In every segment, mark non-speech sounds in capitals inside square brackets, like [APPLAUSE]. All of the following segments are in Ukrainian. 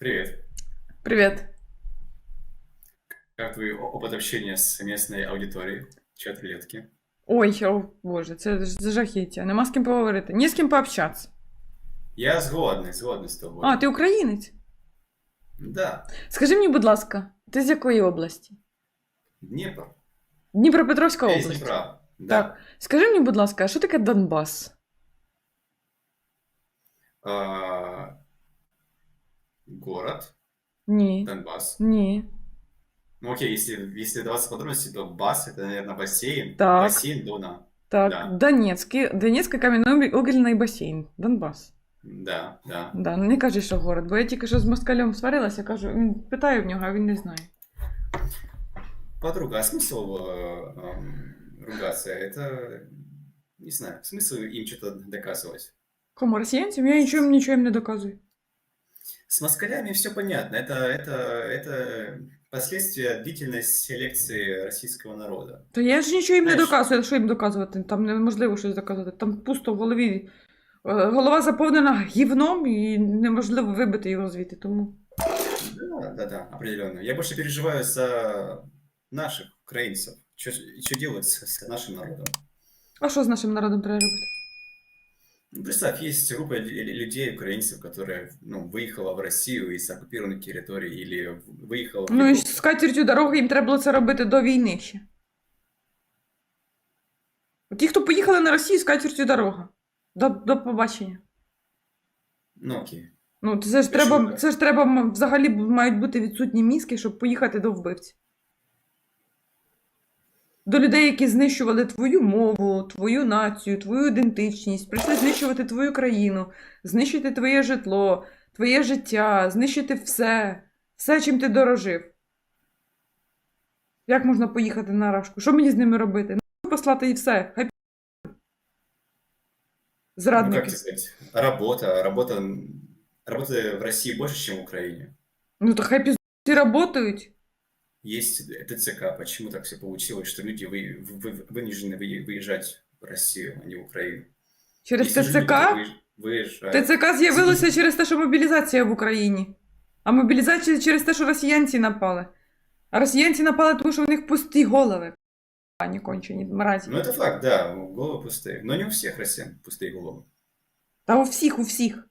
Привет. Привет. Как твой о- опыт общения с местной аудиторией? Чат-клетки. Ой, о боже, це ж це жахіття. Нема з ким поговорити. Ні з ким пообщатися. Я згодний, згодний з тобою. А, ти українець? Да, Скажи мені, будь ласка, ти з якої області? Дніпро. Дніпропетровська Я із область. Дніпра. Да. Так. Скажи мені, будь ласка, а що таке Донбас? А, город, Ні. Донбасс. Ні. Ну окей, если, если даваться подробности, то Бас это, наверное, бассейн. Так. Бассейн Дона. Так, Да. Донецький, Донецький кам'яно-угільний басейн. Донбас. Да, да. Да, ну не кажи, що город, бо я тільки що з москалем сварилася, кажу, м, питаю в нього, а він не знає. Подруга, а смысл э, эм, ругаться? Это, не знаю, смысл им что-то доказывать? Кому росіянцям? Я нічого, нічого їм не доказую. С москалями все понятно. Это, это, это последствия длительной селекции российского народа. То я ж нічого їм не Знаєш- доказую, що їм доказувати? Там неможливо щось доказувати. Там пусто в голові. Е, Голова заповнена гівном і неможливо вибити його звідти. Тому Да, да, да, определенно. Я больше переживаю за наших украинцев. Что делать с, с нашим народом? а що з нашим народом треба робити? Ну, представь, есть группа лю- лю- людей, украинцев, которая ну, выехала в Россию из оккупированных территорий или в- выехала в Ну і Европу. з катертю дороги їм треба було це робити до війни ще. Ті, хто поїхали на Росію з катертю дорога. До, до побачення. Ну окей. Ну, це ж Ти треба, що? це ж треба м- взагалі мають бути відсутні мізки, щоб поїхати до вбивців. До людей, які знищували твою мову, твою націю, твою ідентичність, прийшли знищувати твою країну, знищити твоє житло, твоє життя, знищити все, все, чим ти дорожив. Як можна поїхати на рашку? Що мені з ними робити? Нахуй послати і все. Хай пі***. Ну, как Зрадники. сказать, работа, работа, работа в России больше, чем в Украине. Ну то хай пізді працюють Есть ТЦК, почему так все получилось, что люди вы, вы- вынуждены вы- выезжать в Россию, а не в Украину. Через Есть же люди, ТЦК. которые выезж- Выезжают. ТЦК з'явилося через те, що мобілізація в Україні. А мобілізація через те, що росіянці напали. А росіянці напали, тому що в них пусті голови. Пані кончені мразі. Ну, это факт, да, головы пустые. Но не у всех россиян пустые головы. Та у всіх, у всіх.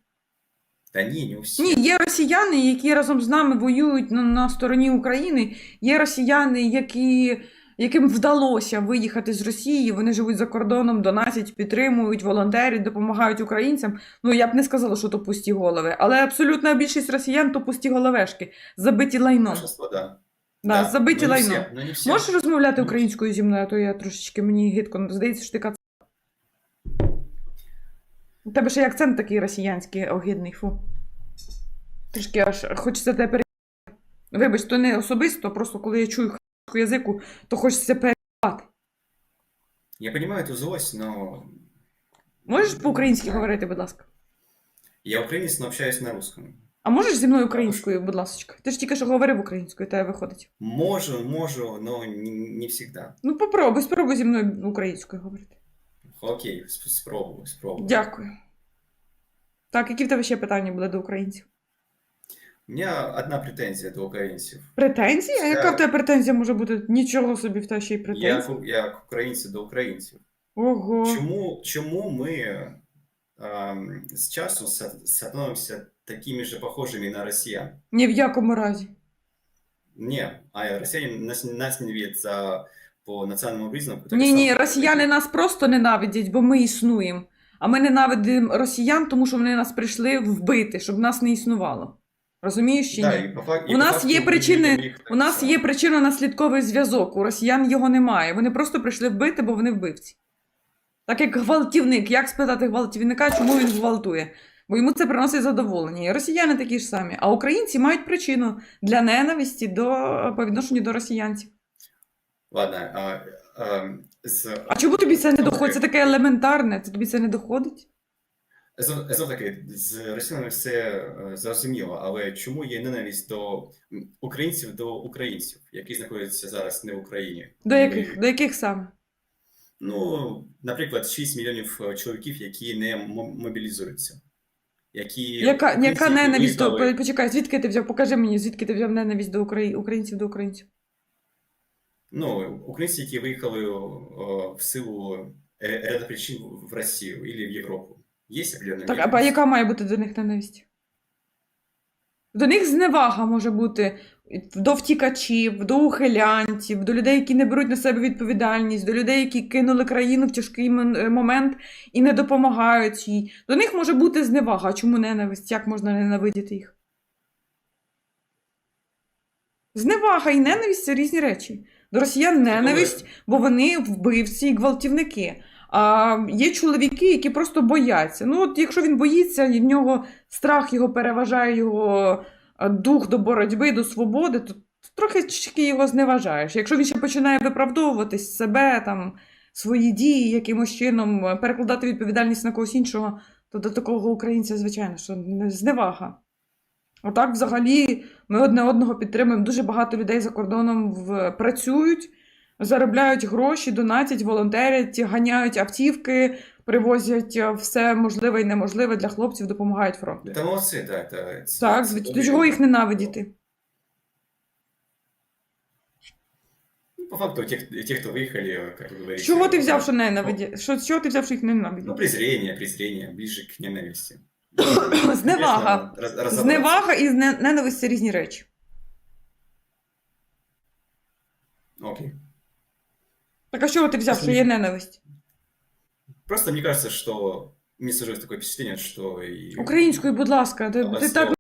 Да не, не всех. Ні, є росіяни, які разом з нами воюють на, на стороні України. Є росіяни, які, яким вдалося виїхати з Росії. Вони живуть за кордоном, донатять, підтримують, волонтерять, допомагають українцям. Ну я б не сказала, що то пусті голови. Але абсолютна більшість росіян то пусті головешки, забиті лайном. Да. Да, забиті не лайном. все. Можеш розмовляти Ну, українською зі мною, а то я трошечки мені гидко. Здається, що ти. У тебе ще й акцент такий росіянський, огидний, фу. Трішки аж хочеться тебе пере... Вибач, то не особисто, просто коли я чую х**ку язику, то хочеться перебати. Я понимаю эту злость, но Можеш по-українськи говорити, будь ласка? я украинец, но общаюсь на русском. А можеш зі мною українською, будь ласка? Ти ж тільки що говорив українською, тебе виходить. Можу, можу, но не, всегда. Ну, попробуй, спробуй зі мною українською говорити. Окей, сп- спробую, спробую. Дякую. Так, які в тебе ще питання були до українців? У меня одна претензия до украинцев. Претензія? А яка в тебе претензія може бути? Нічого собі в тебе ще й претензія. я к українців до українців. Ого. Чому, чому ми ем, з часу становимося такими же похожими на росіян? Ні в якому разі. Не, а росіяни нас, нас ненавидят за, по національному признаку. так Ні, ні, росіяни нас просто ненавидять, бо ми існуємо. А ми ненавидимо росіян, тому що вони нас прийшли вбити, щоб нас не існувало. Розумієш чи Да, і по фак- і У по нас факту є причини- їх так У нас само. є причинно-наслідковий зв'язок. У росіян його немає. Вони просто прийшли вбити, бо вони вбивці. Так як гвалтівник, як спитати гвалтівника, чому він гвалтує? Бо йому це приносить задоволення. І росіяни такі ж самі. А українці мають причину для ненависті до, по відношенню до росіянців. Ладно, а, ем, з, А чому тобі це не доходить? Це таке елементарне, це тобі це не доходить? Знов таки, з росіянами все е, зрозуміло, але чому є ненависть до українців до українців, які знаходяться зараз не в Україні? До яких? До яких саме? Ну, наприклад, 6 мільйонів е, чоловіків, які не мобілізуються. які Яка, яка ненависть до. Почекай, звідки ти взяв? Покажи мені, звідки ти взяв ненависть до Украї... українців до українців. Ну, українці, які виїхали в силу е, ряда причин в Росію або в Європу. Є определенна Так, а яка має бути до них ненависть? До них зневага може бути до втікачів, до ухилянців, до людей, які не беруть на себе відповідальність, до людей, які кинули країну в тяжкий е, момент і не допомагають їй. До них може бути зневага. Чому ненависть? Як можна ненавидіти їх? Зневага і ненависть це різні речі. До росіян ненависть, бо вони вбивці і гвалтівники. А є чоловіки, які просто бояться. Ну, от якщо він боїться, і в нього страх його переважає його дух до боротьби, до свободи, то трохи його зневажаєш. Якщо він ще починає виправдовуватись себе, там, свої дії, якимось чином перекладати відповідальність на когось іншого, то до такого українця, звичайно, що зневага. Отак, взагалі, ми одне одного підтримуємо. Дуже багато людей за кордоном в... працюють, заробляють гроші, донатять, волонтерять, ганяють автівки, привозять е, все можливе і неможливе для хлопців, допомагають фронту. Та молодці, так. Та, це- Так, це звичайно. Чого їх ненавидіти? Ну, по факту, ті, ті, хто виїхали, як ви говорите... Чого ти взяв, що ненавидять? Що, чого ти взяв, що їх Ну, ненавидять? презрение, презрение, ближе к ненависти. [COUGHS] Зневага. Зневага і ненависть це різні речі. Окей. Так а чого ти взяв, що є ненависть? Просто мне кажется, что мне сложилось такое впечатление, что и... Українською, будь ласка, ти, ти так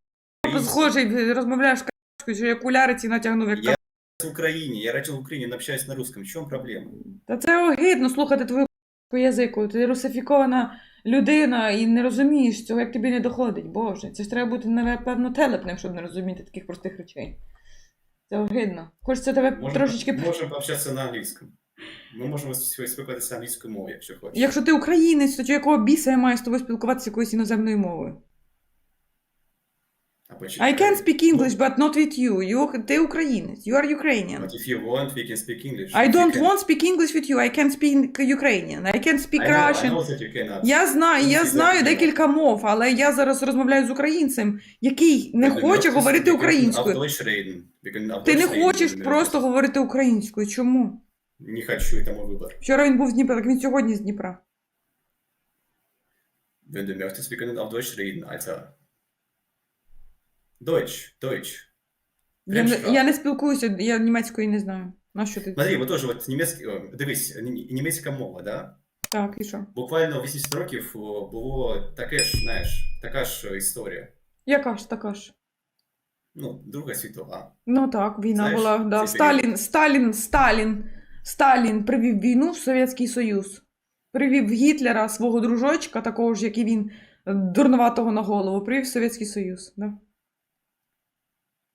схожий, розмовляєш качкою, що я окуляри ці натягнув як Я в Украине, я родил в Украине, но общаюсь на русском. В чем проблема? Та це огидно слухати твою язику. Ти русифікована людина і не розумієш цього, як тобі не доходить. Боже, це ж треба бути, напевно, телепним, щоб не розуміти таких простих речей. Це огидно. Хочеться тебе можемо, трошечки. можемо повчатися на англійському. Ми можемо спілкуватися англійською мовою, якщо хочеш. Якщо ти українець, то якого біса я маю з тобою спілкуватися якоюсь іноземною мовою? Почему? I can speak English, but not with you. you ти українець. You are Ukrainian. But if you want, we can speak English. I don't can- want speak English with you. I can speak Ukrainian. I can speak I know, Russian. I know that you cannot. Я знаю, я знаю декілька мов, але я зараз розмовляю з українцем, який не We хоче говорити українською. Ти не хочеш просто говорити українською. Чому? Не хочу, это мой выбор. Вчора він був з Дніпра, так він сьогодні з Дніпра. Wenn du möchtest, wir können auf Deutsch reden, Alter. Deutsch, Deutsch. Я не, я не спілкуюся, я німецької не знаю. На що ти? Смотри, вот тоже вот німецький, о, дивись, ні- німецька мова, да? Так, і що? Буквально 80 років о, було таке ж, знаєш, така ж історія. Яка ж така ж? Ну, Друга світова. Ну так, війна Знаєш, була. Да. цей Сталін, Сталін, Сталін, Сталін привів війну в Совєтський Союз. Привів Гітлера, свого дружочка, такого ж, як і він, дурнуватого на голову, привів в Совєтський Союз. Да.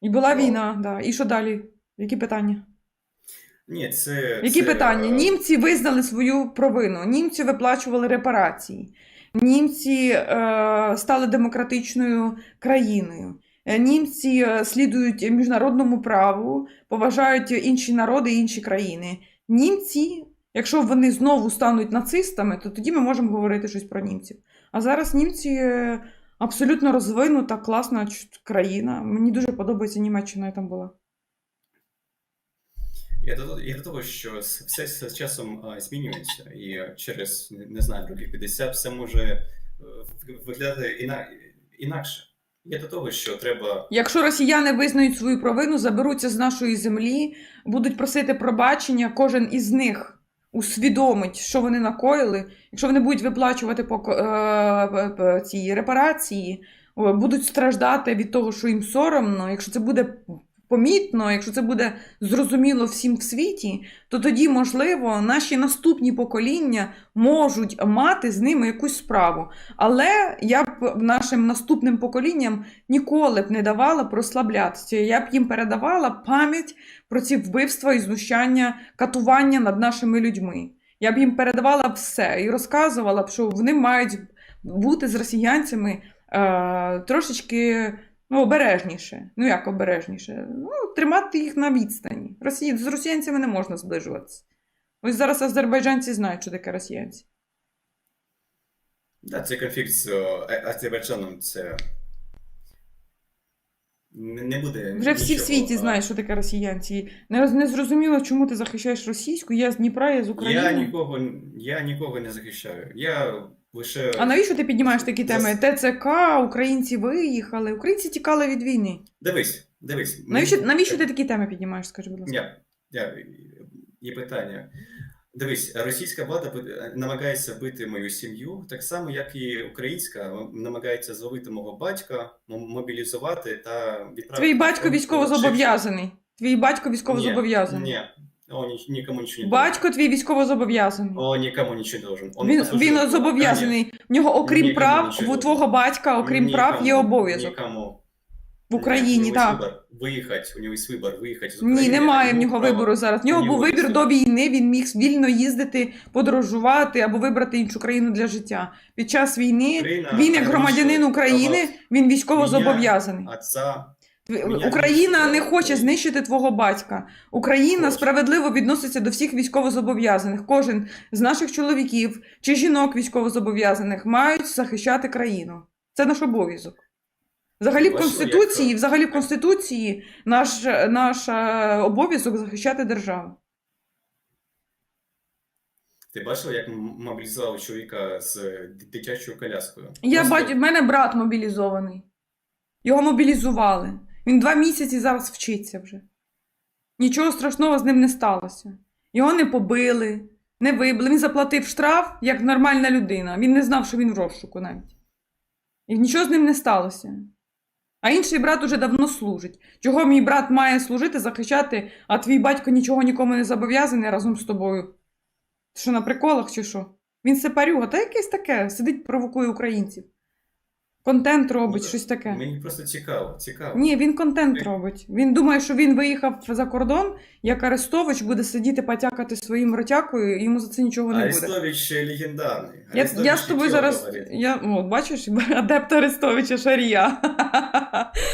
І була Ну. війна, да. І що далі? Які питання? Ні, це. Які це, питання? е, Німці визнали свою провину, німці виплачували репарації, німці е, стали демократичною країною. Е, Німці е, слідують міжнародному праву, поважають інші народи і інші країни. Німці, якщо вони знову стануть нацистами, то тоді ми можемо говорити щось про німців. А зараз німці абсолютно розвинута, класна країна. Мені дуже подобається Німеччина, я там була. Я до, я до того, що все з часом а, змінюється, і через не знаю, років 50 все може е, виглядати іна, інакше. Я до того, що треба. Якщо росіяни визнають свою провину, заберуться з нашої землі, будуть просити пробачення, кожен із них усвідомить, що вони накоїли. Якщо вони будуть виплачувати по е, п- п- ці репарації, будуть страждати від того, що їм соромно. Якщо це буде помітно, якщо це буде зрозуміло всім в світі, то тоді, можливо, наші наступні покоління можуть мати з ними якусь справу. Але я б нашим наступним поколінням ніколи б не давала прослаблятися. Я б їм передавала пам'ять про ці вбивства і знущання, катування над нашими людьми. Я б їм передавала все і розказувала б, що вони мають бути з росіянцями е, трошечки ну, обережніше. Ну як обережніше? Ну, тримати їх на відстані. Росі... З росіянцями не можна зближуватися. Ось зараз азербайджанці знають, що таке росіянці. Да, цей конфлікт з е, Азербайджаном це не буде. Вже всі в світі знають, що таке росіянці. Не, не зрозуміло, чому ти захищаєш російську. Я з Дніпра, я з України. Я нікого, я нікого не захищаю. Я лише. А навіщо ти піднімаєш такі теми? ТЦК, українці виїхали, українці тікали від війни. Дивись, дивись. Навіщо, мені- навіщо ти такі теми піднімаєш, скажи, будь ласка? Я, я, є питання. Дивись, російська влада намагається бити мою сім'ю, так само, як і українська намагається зловити мого батька, мобілізувати та відправити. Твій батько військово зобов'язаний. Твій батько військово Ні, зобов'язаний. Ні, он ні- нікому нічого не Батько твій військово зобов'язаний. О, нікому нічого не должен. Он Він, послужив він зобов'язаний. В нього, окрім Нікому прав, нічого. у твого батька, окрім Нікому, прав, є обов'язок. Нікому. В Україні, у нього є так. Вибір, виїхати, у нього є вибір виїхати з Ні, України. немає в нього право. вибору зараз. В нього У нього був вибір до війни, він міг вільно їздити, подорожувати або вибрати іншу країну для життя. Під час війни Україна він, як громадянин України, він військово зобов'язаний. Отца. Мене Україна не хоче знищити твого батька. Україна справедливо відноситься до всіх військовозобов'язаних. Кожен з наших чоловіків чи жінок військовозобов'язаних мають захищати країну. Це наш обов'язок. Взагалі в Конституції, взагалі в Конституції наш, наш е, обов'язок захищати державу. Ти бачила, як мобілізували чоловіка з дитячою коляскою? Я бачу, в мене брат мобілізований. Його мобілізували. Він два місяці зараз вчиться вже. Нічого страшного з ним не сталося. Його не побили, не вибили. Він заплатив штраф як нормальна людина. Він не знав, що він в розшуку навіть. І нічого з ним не сталося. А інший брат уже давно служить. Чого мій брат має служити, захищати, а твій батько нічого нікому не зобов'язаний разом з тобою? Що на приколах чи що? Він сепарюга, та якесь таке, сидить, провокує українців. Контент робить, Ну, щось таке. Мені просто цікаво, цікаво. Ні, він контент робить. Він думає, що він виїхав за кордон, як Арестович буде сидіти потякати своїм ротякою, і йому за це нічого не буде. Арестович легендарний. Я, Арестович я з тобою зараз. говорить. Я, о, бачиш, [LAUGHS] адепт Арестовича Шарія. [LAUGHS]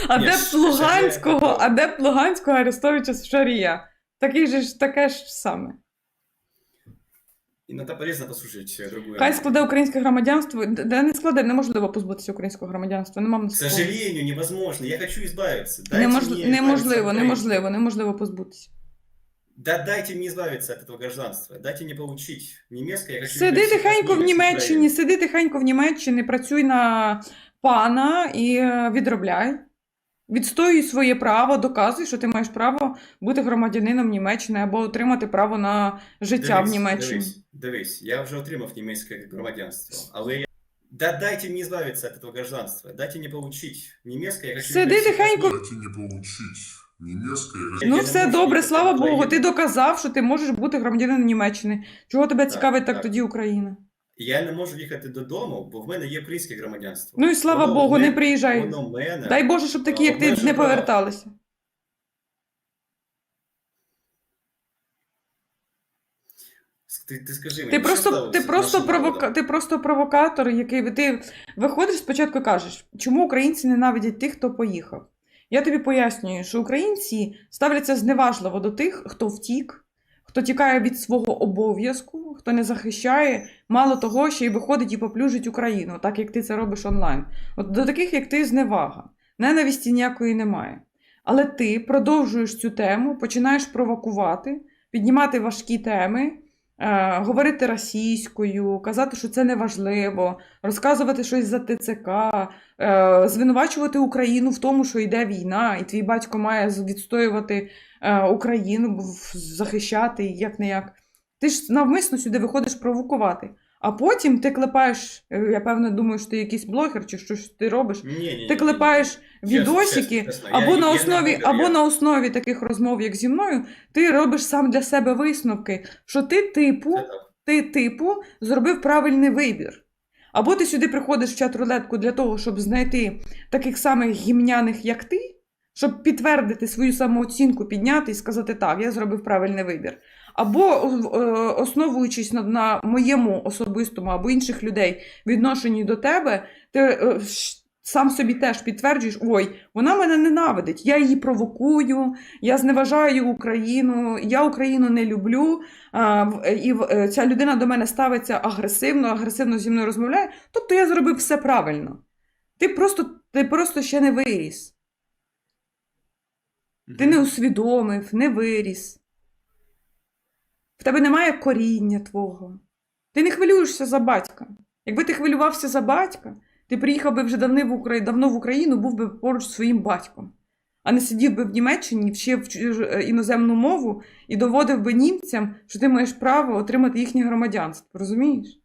Адепт Луганського, адепт Луганського Арестовича Шарія. Такий же ж таке ж саме. Иногда полезно послушать э, другую. Хай складе українське громадянство. Да не складе, неможливо позбутися українського громадянства. Нема К сожалению, невозможно. Я хочу избавиться. Дайте Немож... избавиться Неможливо, неможливо, неможливо позбутися. Да дайте мне избавиться от этого гражданства. Дайте мне получить. Я хочу Сиди тихенько в Німеччині, сиди тихенько в Німеччині, працюй на пана і е, відробляй. Відстоюй своє право, доказуй, що ти маєш право бути громадянином Німеччини або отримати право на життя в Німеччині. Дивись, дивись, я вже отримав німецьке громадянство, але я... Да дайте мне избавиться от этого гражданства. Дайте мне получить немецкое. Я хочу Сиди тихенько. Дайте не получить немецкое. Я Ну, все добре, слава Богу. Ти доказав, що ти можеш бути громадянином Німеччини. Чого тебе Так, цікавить так так. тоді Україна? Я не можу їхати додому, бо в мене є українське громадянство. Ну і слава Воно Богу, в не приїжджай. Воно мене. Дай Боже, щоб такі, як ти, не поверталися. Ти, ти скажи мені, Ти просто, ти, просто провока... ти просто провокатор, який ти виходиш спочатку і кажеш, чому українці ненавидять тих, хто поїхав. Я тобі пояснюю, що українці ставляться зневажливо до тих, хто втік, хто тікає від свого обов'язку, хто не захищає, мало того, що й виходить і поплюжить Україну, так як ти це робиш онлайн. От до таких, як ти, зневага. Ненависті ніякої немає. Але ти продовжуєш цю тему, починаєш провокувати, піднімати важкі теми, говорити російською, казати, що це неважливо, розказувати щось за ТЦК, е, звинувачувати Україну в тому, що йде війна, і твій батько має відстоювати е, Україну, захищати як не як. Ти ж навмисно сюди виходиш провокувати. А потім ти клепаєш, е, я певно думаю, що ти якийсь блогер чи щось ти робиш. Ні, ні, Ти клепаєш ні. відосики, Чесно, чесно, або, я на основі, буду, або на основі таких розмов, як зі мною, ти робиш сам для себе висновки, що ти типу, ти типу зробив правильний вибір. Або ти сюди приходиш в чат рулетку для того, щоб знайти таких самих гімняних, як ти, щоб підтвердити свою самооцінку, підняти і сказати, так, я зробив правильний вибір. Або е, основуючись на, на моєму особистому або інших людей відношенні до тебе, ти е, сам собі теж підтверджуєш: ой, вона мене ненавидить, я її провокую, я зневажаю Україну, я Україну не люблю, і е, ця людина до мене ставиться агресивно, агресивно зі мною розмовляє. Тобто я зробив все правильно. Ти просто, ти просто ще не виріс. Ти не усвідомив, не виріс. В тебе немає коріння твого. Ти не хвилюєшся за батька. Якби ти хвилювався за батька, ти приїхав би вже давно в, Украї... давно в Україну, був би поруч зі своїм батьком, а не сидів би в Німеччині, вчив е, іноземну мову і доводив би німцям, що ти маєш право отримати їхнє громадянство. Розумієш?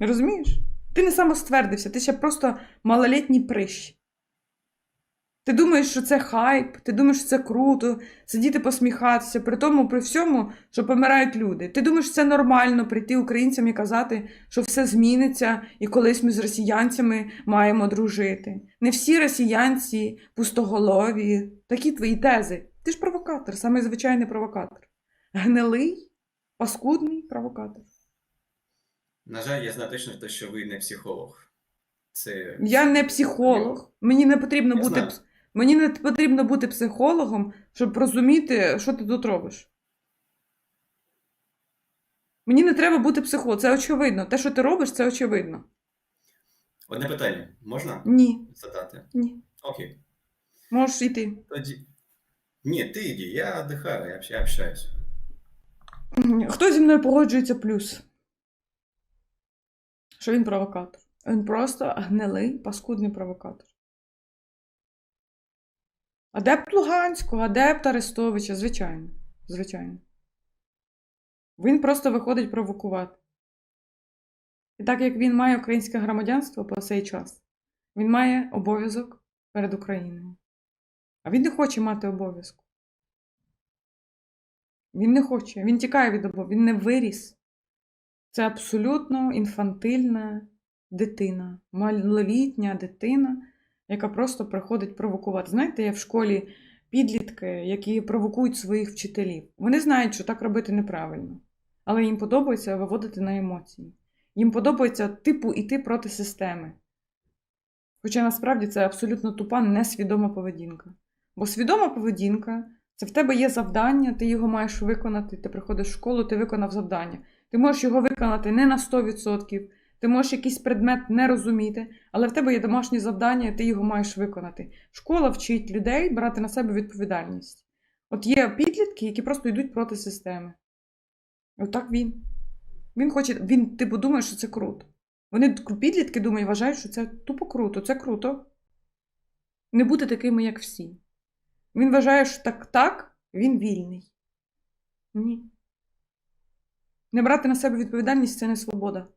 Розумієш? Ти не самоствердився, ти ще просто малолітній прищ. Ти думаєш, що це хайп, ти думаєш, що це круто, сидіти посміхатися, при тому, при всьому, що помирають люди. Ти думаєш, що це нормально прийти українцям і казати, що все зміниться, і колись ми з росіянцями маємо дружити. Не всі росіянці пустоголові. Такі твої тези. Ти ж провокатор, саме звичайний провокатор. Гнилий, паскудний провокатор. На жаль, я знаю точно, те, що ви не психолог. Це Я не психолог. Мені не потрібно Я бути знаю. Мені не потрібно бути психологом, щоб розуміти, що ти тут робиш. Мені не треба бути психологом. Це очевидно. Те, що ти робиш, це очевидно. Одне питання можна Ні, задати? ні. Окей. Можеш йти. Тоді. Ні, ти йди, я общ- я общаюсь. Хто зі мною погоджується плюс? Що він провокатор. Він просто гнилий, паскудний провокатор. Адепт Луганського, адепт Арестовича, звичайно. Звичайно. Він просто виходить провокувати. І так як він має українське громадянство по цей час, він має обов'язок перед Україною. А він не хоче мати обов'язку. Він не хоче, він тікає від обов'язку, він не виріс. Це абсолютно інфантильна дитина, малолітня дитина, яка просто приходить провокувати. Знаєте, є в школі підлітки, які провокують своїх вчителів. Вони знають, що так робити неправильно, але їм подобається виводити на емоції. Їм подобається типу іти проти системи. Хоча насправді це абсолютно тупа, несвідома поведінка. Бо свідома поведінка це в тебе є завдання, ти його маєш виконати. Ти приходиш в школу, ти виконав завдання. Ти можеш його виконати не на 100%, ти можеш якийсь предмет не розуміти, але в тебе є домашнє завдання, і ти його маєш виконати. Школа вчить людей брати на себе відповідальність. От є підлітки, які просто йдуть проти системи. Отак він. Він хоче, він типу думає, що це круто. Вони підлітки думають, вважають, що це тупо круто, це круто. Не бути такими, як всі. Він вважає, що так, так, він вільний. Ні. Не брати на себе відповідальність це не свобода.